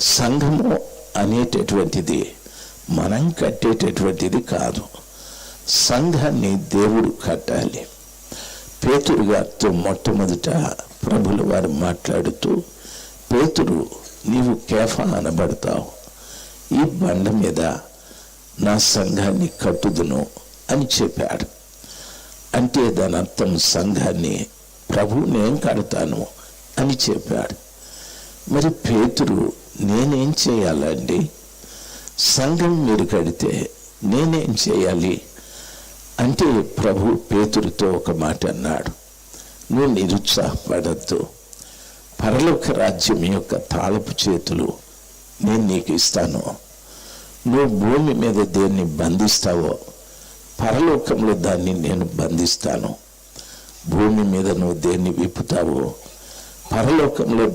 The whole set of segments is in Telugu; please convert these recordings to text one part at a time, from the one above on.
సంఘము అనేటటువంటిది మనం కట్టేటటువంటిది కాదు. సంఘాన్ని దేవుడు కట్టాలి. పేతురు గారితో మొట్టమొదట ప్రభుల వారు మాట్లాడుతూ పేతురు నీవు కేఫా అనబడతావు. ఈ బండ మీద నా సంఘాన్ని కట్టుదును అని చెప్పాడు. అంటే దాని అర్థం సంఘాన్ని ప్రభు నేను కడతాను అని చెప్పాడు. మరి పేతురు నేనేం చేయాలండి సంఘం మీరు కడితే నేనేం చేయాలి? అంటే ప్రభు పేతురితో ఒక మాట అన్నాడు. నువ్వు నిరుత్సాహపడద్దు. పరలోక రాజ్యం యొక్క తాళపు చేతులు నేను నీకు ఇస్తాను. నువ్వు భూమి మీద దేన్ని బంధిస్తావో పరలోకంలో దాన్ని నేను బంధిస్తాను. భూమి మీద నువ్వు దేన్ని విప్పుతావో పరలోకంలో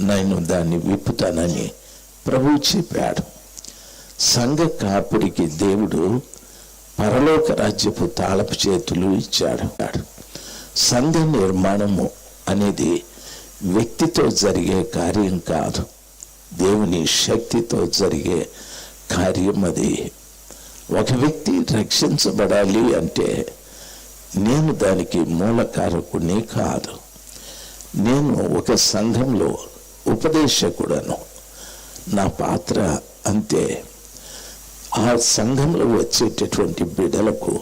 నేను దాన్ని విప్పుతానని ప్రభువు చెప్పాడు. సంఘ కాపుడికి దేవుడు పరలోక రాజ్యపు తాళపు చేతులు ఇచ్చాడు. సంఘ నిర్మాణము అనేది వ్యక్తితో జరిగే కార్యం కాదు. దేవుని శక్తితో జరిగే కార్యం అది. ఒక వ్యక్తి రక్షించబడాలి అంటే నేను దానికి మూలకారకుని కాదు. నేను ఒక సంఘంలో ఉపదేశకుడను. నా పాత్ర అంతే. ఆ సంఘంలో వచ్చేటటువంటి బిడ్డలకు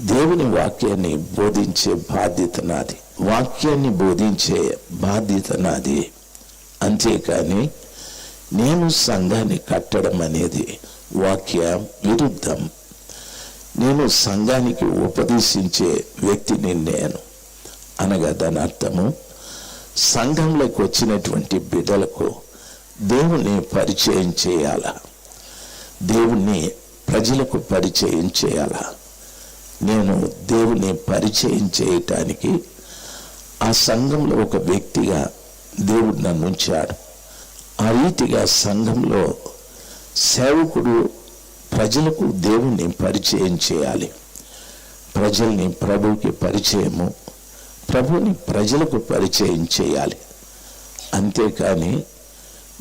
దేవుని వాక్యాన్ని బోధించే బాధ్యత నాది. వాక్యాన్ని బోధించే బాధ్యత నాది. అంతేకాని నేను సంఘాన్ని కట్టడం అనేది వాక్య విరుద్ధం. నేను సంఘానికి ఉపదేశించే వ్యక్తిని నేను. అనగా దాని అర్థము సంఘంలోకి వచ్చినటువంటి బిడ్డలకు దేవుణ్ణి పరిచయం చేయాలా. దేవుణ్ణి ప్రజలకు పరిచయం చేయాలా. నేను దేవుని పరిచయం చేయటానికి ఆ సంఘంలో ఒక వ్యక్తిగా దేవుడు నన్ను ఉంచాడు. ఆ రీతిగా సంఘంలో సేవకుడు ప్రజలకు దేవుణ్ణి పరిచయం చేయాలి. ప్రజల్ని ప్రభువుకి పరిచయము ప్రభుని ప్రజలకు పరిచయం చేయాలి. అంతేకాని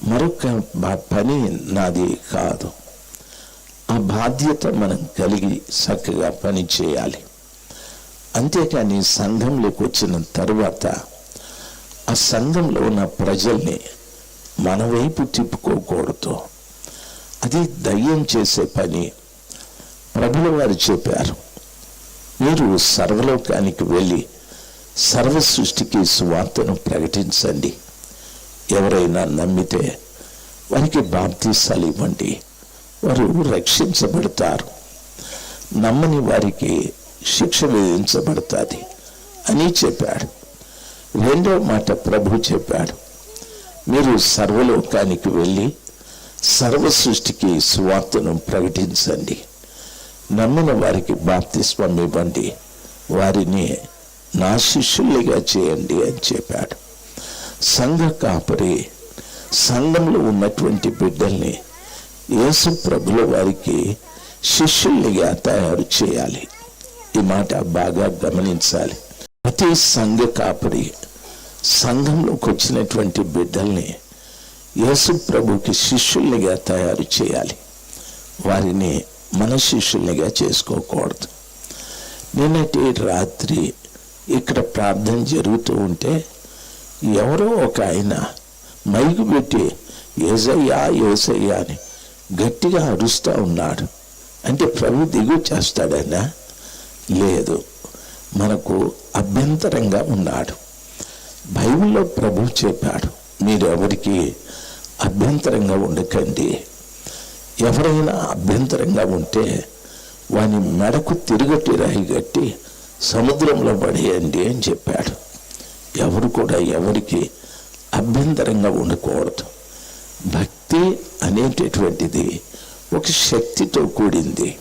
మరొక పని నాది కాదు. ఆ బాధ్యత మనం కలిగి చక్కగా పని చేయాలి. అంతేకాని సంఘంలోకి వచ్చిన తర్వాత ఆ సంఘంలో ఉన్న ప్రజల్ని మన వైపు తిప్పుకోకూడదు. అది దయ్యం చేసే పని. ప్రభుల వారు చెప్పారు మీరు సర్వలోకానికి వెళ్ళి సర్వ సృష్టికి సువార్తను ప్రకటించండి. ఎవరైనా నమ్మితే వారికి బాప్తీసాలు ఇవ్వండి. వారు రక్షించబడతారు. నమ్మని వారికి శిక్ష విధించబడుతుంది అని చెప్పాడు. రెండో మాట ప్రభు చెప్పాడు. మీరు సర్వలోకానికి వెళ్ళి సర్వ సృష్టికి సువార్తను ప్రకటించండి. నమ్మిన వారికి బాప్తిస్వం ఇవ్వండి. వారిని నా శిష్యులుగా చేయండి అని చెప్పాడు. సంఘ కాపరి సంఘంలో ఉన్నటువంటి బిడ్డల్ని యేసు ప్రభుల వారికి శిష్యుల్నిగా తయారు చేయాలి. ఈ మాట బాగా గమనించాలి. ప్రతి సంఘ కాపరి సంఘంలోకి వచ్చినటువంటి బిడ్డల్ని యేసు ప్రభుకి శిష్యుల్నిగా తయారు చేయాలి. వారిని మన శిష్యుల్నిగా చేసుకోకూడదు. నిన్నటి రాత్రి ఇక్కడ ప్రార్థన జరుగుతూ ఉంటే ఎవరో ఒక ఆయన మైకు పెట్టి ఏసయ్యా ఏసయ్యా అని గట్టిగా అరుస్తూ ఉన్నాడు. అంటే ప్రభు దిగు చేస్తాడైనా? లేదు. మనకు అభ్యంతరంగా ఉన్నాడు. బైబిల్లో ప్రభు చెప్పాడు మీరు ఎవరికి అభ్యంతరంగా ఉండకండి. ఎవరైనా అభ్యంతరంగా ఉంటే వాని మెడకు తిరుగట్టి రాయి కట్టి సముద్రంలో పడేయండి అని చెప్పాడు. ఎవరు కూడా ఎవరికి అభ్యంతరంగా ఉండకూడదు. భక్తి అనేటటువంటిది ఒక శక్తితో కూడింది.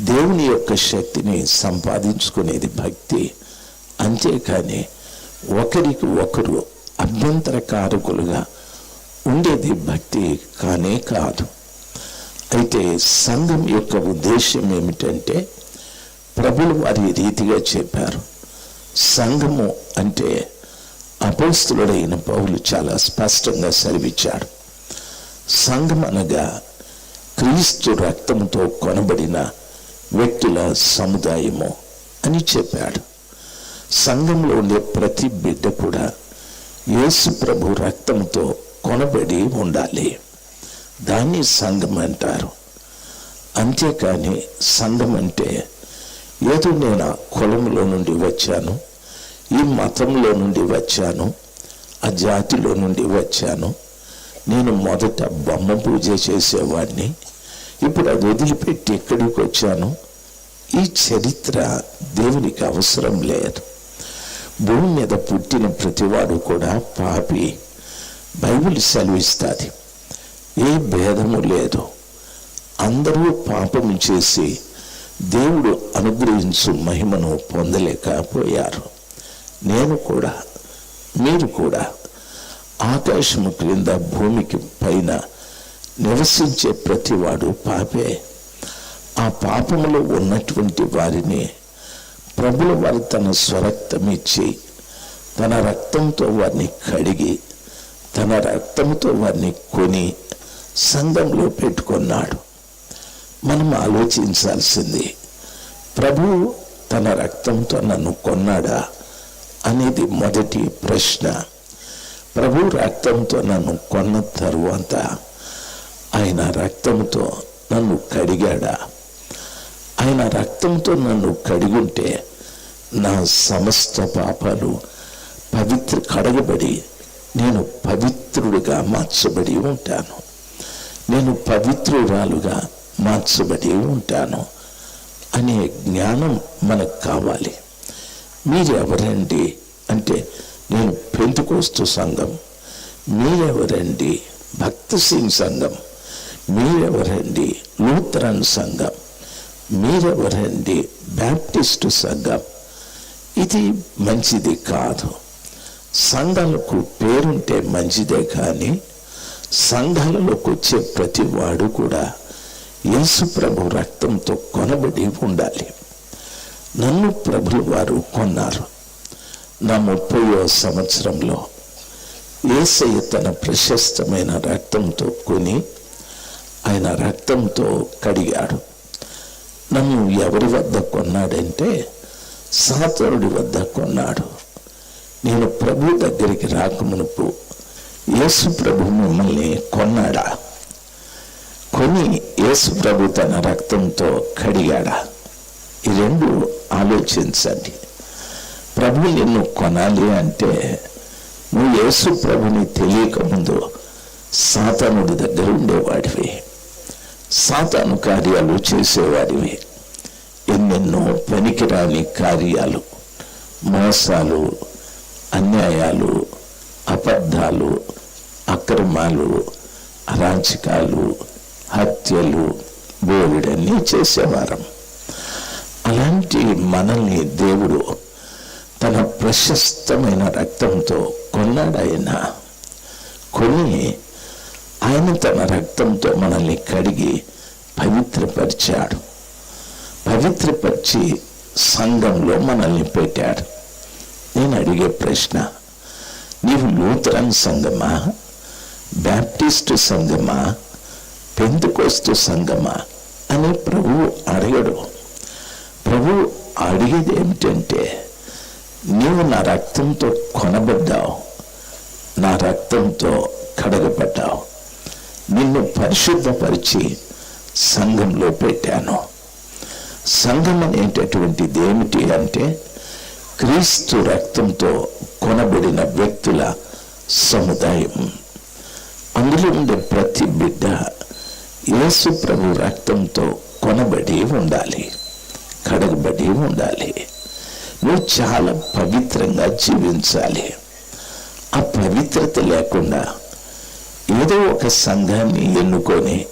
దేవుని యొక్క శక్తిని సంపాదించుకునేది భక్తి. అంతేకాని ఒకరికి ఒకరు అభ్యంతరకారకులుగా ఉండేది భక్తి కానే కాదు. అయితే సంఘం యొక్క ఉద్దేశం ఏమిటంటే ప్రభులు వారి రీతిగా చెప్పారు. సంఘము అంటే అపోస్తులుడైన పౌలు చాలా స్పష్టంగా సెలవిచ్చాడు. సంఘం అనగా క్రీస్తు రక్తంతో కొనబడిన వ్యక్తుల సముదాయము అని చెప్పాడు. సంఘంలో ఉండే ప్రతి బిడ్డ కూడా యేసు ప్రభు రక్తంతో కొనబడి ఉండాలి. దాన్ని సంఘం అంటారు. అంతేకాని సంఘం అంటే ఏదో నేను ఆ కులంలో నుండి వచ్చాను ఈ మతంలో నుండి వచ్చాను ఆ జాతిలో నుండి వచ్చాను. నేను మొదట బొమ్మ పూజ చేసేవాడిని ఇప్పుడు అది వదిలిపెట్టి ఎక్కడికి వచ్చాను? ఈ చరిత్ర దేవునికి అవసరం లేదు. భూమి మీద పుట్టిన ప్రతివాడు కూడా పాపి. బైబిల్ సెలవిస్తుంది ఏ భేదము లేదు. అందరూ పాపము చేసి దేవుడు అనుగ్రహించు మహిమను పొందలేకపోయారు. నేను కూడా మీరు కూడా ఆకాశము క్రింద భూమికి పైన నివసించే ప్రతివాడు పాపే. ఆ పాపములో ఉన్నటువంటి వారిని ప్రభుల వారు తన స్వరక్తం ఇచ్చి తన రక్తంతో వారిని కడిగి తన రక్తంతో వారిని కొని సంఘంలో పెట్టుకున్నాడు. మనం ఆలోచించాల్సింది ప్రభు తన రక్తంతో నన్ను కొన్నాడా అనేది మొదటి ప్రశ్న. ప్రభు రక్తంతో నన్ను కొన్న తరువాత ఆయన రక్తంతో నన్ను కడిగాడా? ఆయన రక్తంతో నన్ను కడిగుంటే నా సమస్త పాపాలు పవిత్ర కడగబడి నేను పవిత్రుడిగా మార్చబడి ఉంటాను. నేను పవిత్రురాలుగా మార్చబడి ఉంటాను అనే జ్ఞానం మనకు కావాలి. మీరెవరండి? అంటే నేను పెంతుకోస్తు సంఘం. మీరెవరండి? భక్త సింగ్ సంఘం. మీరెవరండి? లూథరన్ సంఘం. మీరెవరండి? బ్యాప్టిస్టు సంఘం. ఇది మంచిది కాదు. సంఘాలకు పేరుంటే మంచిదే కానీ సంఘాలలోకి వచ్చే ప్రతి వాడు కూడా యేసు ప్రభు రక్తంతో కొనబడి ఉండాలి. నన్ను ప్రభులు వారు కొన్నారు. నా ముప్పయో సంవత్సరంలో ఏసయ్య తన ప్రశస్తమైన రక్తంతో కొని ఆయన రక్తంతో కడిగాడు. నన్ను ఎవరి వద్ద కొన్నాడంటే సాతరుడి వద్ద కొన్నాడు. నేను ప్రభు దగ్గరికి రాకమునుపు యేసు ప్రభు మిమ్మల్ని కొన్నాడా? కొని యేసు ప్రభు తన రక్తంతో కడిగాడా? ఈ రెండు ఆలోచించండి. ప్రభు నిన్ను కొనాలి అంటే నువ్వు యేసు ప్రభుని తెలియక ముందు సాతానుడి దగ్గర ఉండేవాడివి. సాతాను కార్యాలు చేసేవాడివి. ఎన్నెన్నో పనికిరాని కార్యాలు మోసాలు అన్యాయాలు అబద్ధాలు అక్రమాలు అరాచకాలు హత్యలు బోలెడన్నీ చేసేవారం. అలాంటి మనల్ని దేవుడు తన ప్రశస్తమైన రక్తంతో కొన్నాడాయన కొని ఆయన తన రక్తంతో మనల్ని కడిగి పవిత్రపరిచాడు. పవిత్రపరిచి సంఘంలో మనల్ని పెట్టాడు. నేను అడిగే ప్రశ్న నీవు లూథరన్ సంఘమా? బ్యాప్టిస్టు సంఘమా? పెందుకోస్తు సంగమా అని ప్రభు అడగడు. ప్రభువు అడిగేది ఏమిటంటే నీవు నా రక్తంతో కొనబడ్డావు నా రక్తంతో కడగబడ్డావు. నిన్ను పరిశుద్ధపరిచి సంఘంలో పెట్టాను. సంఘం అనేటటువంటిది ఏమిటి అంటే క్రీస్తు రక్తంతో కొనబడిన వ్యక్తుల సముదాయం. అందులో ఉండే ప్రతి బిడ్డ యేసు ప్రభు రక్తంతో కొనబడి ఉండాలి కడగబడి ఉండాలి. నువ్వు చాలా పవిత్రంగా జీవించాలి. ఆ పవిత్రత లేకుండా ఏదో ఒక సంఘాన్ని ఎన్నుకొని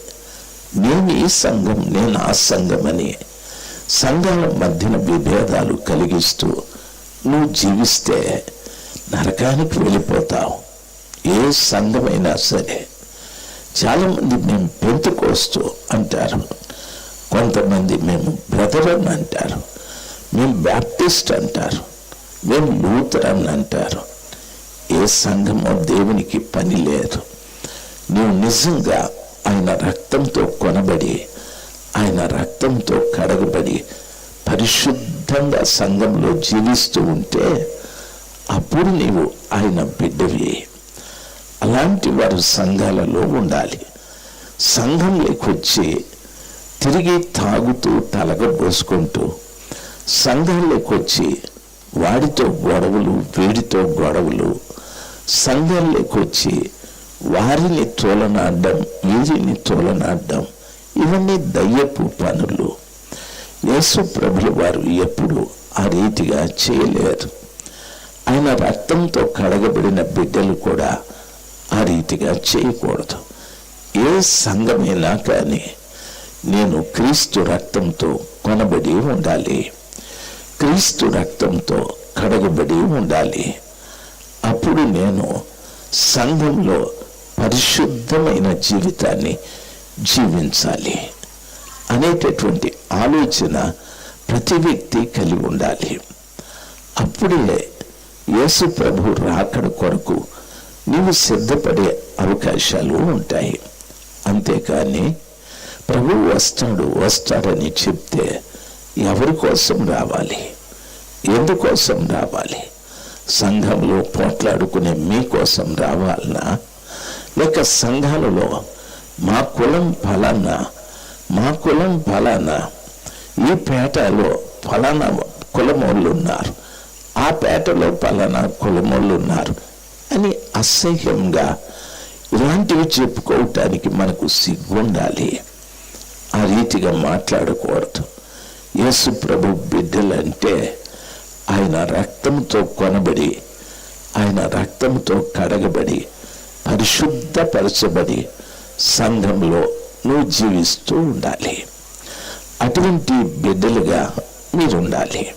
నేను ఈ సంఘం నేను ఆ సంఘం అని సంఘాల మధ్యన విభేదాలు కలిగిస్తూ నువ్వు జీవిస్తే నరకానికి వెళ్ళిపోతావు. ఏ సంఘమైనా సరే. చాలామంది మేము పెంతుకోస్తూ అంటారు. కొంతమంది మేము బ్రదరన్ అంటారు. మేము బ్యాప్టిస్ట్ అంటారు. మేము లూథరన్ అంటారు. ఏ సంఘమో దేవునికి పని లేదు. నువ్వు నిజంగా ఆయన రక్తంతో కొనబడి ఆయన రక్తంతో కడగబడి పరిశుద్ధంగా సంఘంలో జీవిస్తూ ఉంటే అప్పుడు నీవు ఆయన బిడ్డవి. అలాంటి వారు సంఘాలలో ఉండాలి. సంఘంలోకి వచ్చి తిరిగి తాగుతూ తలగబోసుకుంటూ సంఘంలోకి వచ్చి వాడితో గొడవలు వీడితో గొడవలు సంఘంలోకి వచ్చి వారిని తోలనాడడం వీరిని తోలనాడడం ఇవన్నీ దయ్యపు పనులు. యేసు ప్రభులు వారు ఎప్పుడు ఆ రీతిగా చేయలేరు. ఆయన రక్తంతో కడగబడిన బిడ్డలు కూడా ఆ రీతిగా చేయకూడదు. ఏ సంఘమైనా కానీ నేను క్రీస్తు రక్తంతో కొనబడి ఉండాలి. క్రీస్తు రక్తంతో కడగబడి ఉండాలి. అప్పుడు నేను సంఘంలో పరిశుద్ధమైన జీవితాన్ని జీవించాలి అనేటటువంటి ఆలోచన ప్రతి వ్యక్తి కలిగి ఉండాలి. అప్పుడే యేసు ప్రభు రాకడ కొరకు నీవు సిద్ధపడే అవకాశాలు ఉంటాయి. అంతేకాని ప్రభు వస్తాడు వస్తాడని చెప్తే ఎవరి కోసం రావాలి? ఎందుకోసం రావాలి? సంఘంలో పోట్లాడుకునే మీకోసం రావాలనా? లేక సంఘాలలో మా కులం ఫలానా? మా కులం ఫలానా? ఈ పేటలో ఫలానా కులమోళ్ళు ఉన్నారు ఆ పేటలో ఫలానా కులమోళ్ళు ఉన్నారు అని అసహ్యంగా ఇలాంటివి చెప్పుకోవటానికి మనకు సిగ్గుండాలి. ఆ రీతిగా మాట్లాడకూడదు. యేసు ప్రభు బిడ్డలంటే ఆయన రక్తంతో కొనబడి ఆయన రక్తంతో కడగబడి పరిశుద్ధపరచబడి సంఘంలో నువ్వు జీవిస్తూ ఉండాలి. అటువంటి బిడ్డలుగా మీరుండాలి.